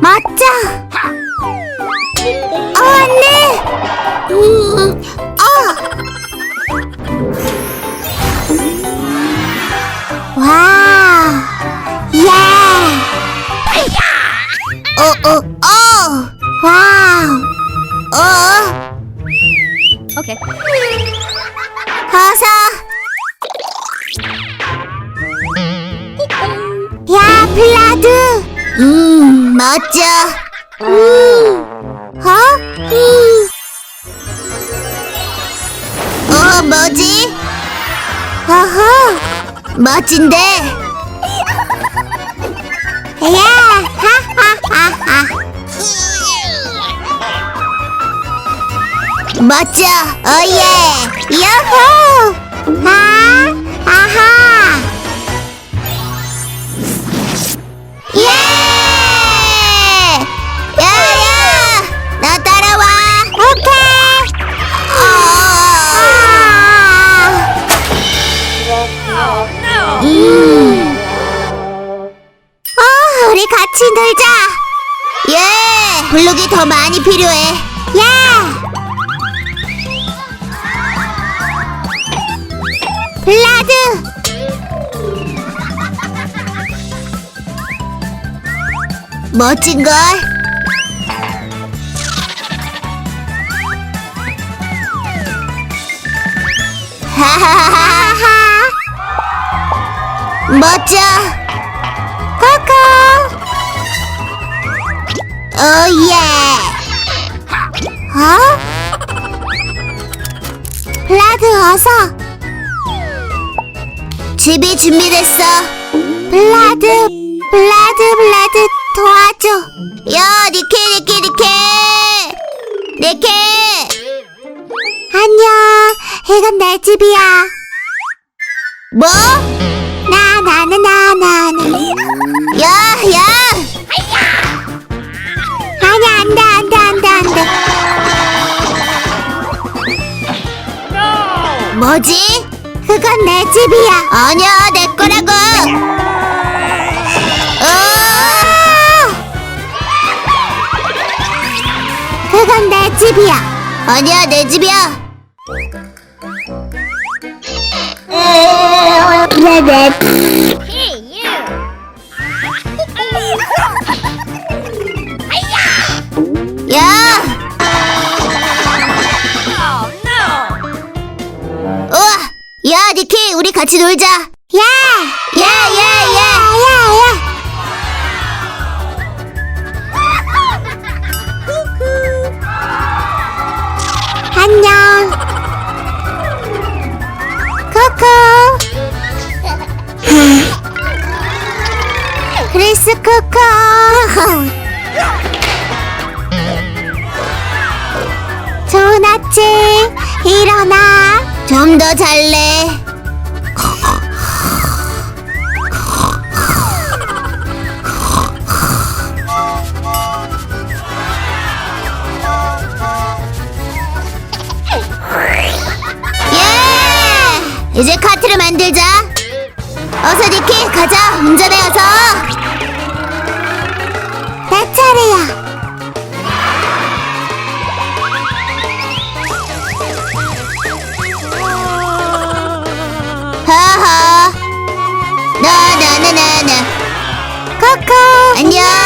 맞자. 아 안돼. 으, 아. 와. 야. 어 어 어. 어, 어. 와 어. 오케이. 어서. 멋져. 음. 어? 음. 어, 뭐지? 어허, 멋진데. 야, 하하하하. 멋져, 어예, 여호. 아, 어, 우리 같이 놀자! 예! 블록이 더 많이 필요해! 예! 블라드! 멋진걸? 하하하하 멋져 코코. 오 예. 어? 블라드 어서. 집이 준비됐어. 블라드 블라드 블라드 도와줘. 야 니케 니케 니케. 니케. 안녕. 이건 내 집이야. 뭐? 나 나는 나 나는 야야 아니 안돼 안돼 안돼 안돼 뭐지? 그건 내 집이야 아니야 내 거라고 어! 그건 내 집이야. 아니야, 내 집이야. 내, 내. Hey, you! 야! Oh, no! 우와! 야, 니키, 우리 같이 놀자. 야, 야! 야, 잘래. 예! 이제 카트를 만들자. 어서 니키 가자. 운전해 어서. 내 차례야. 안녕.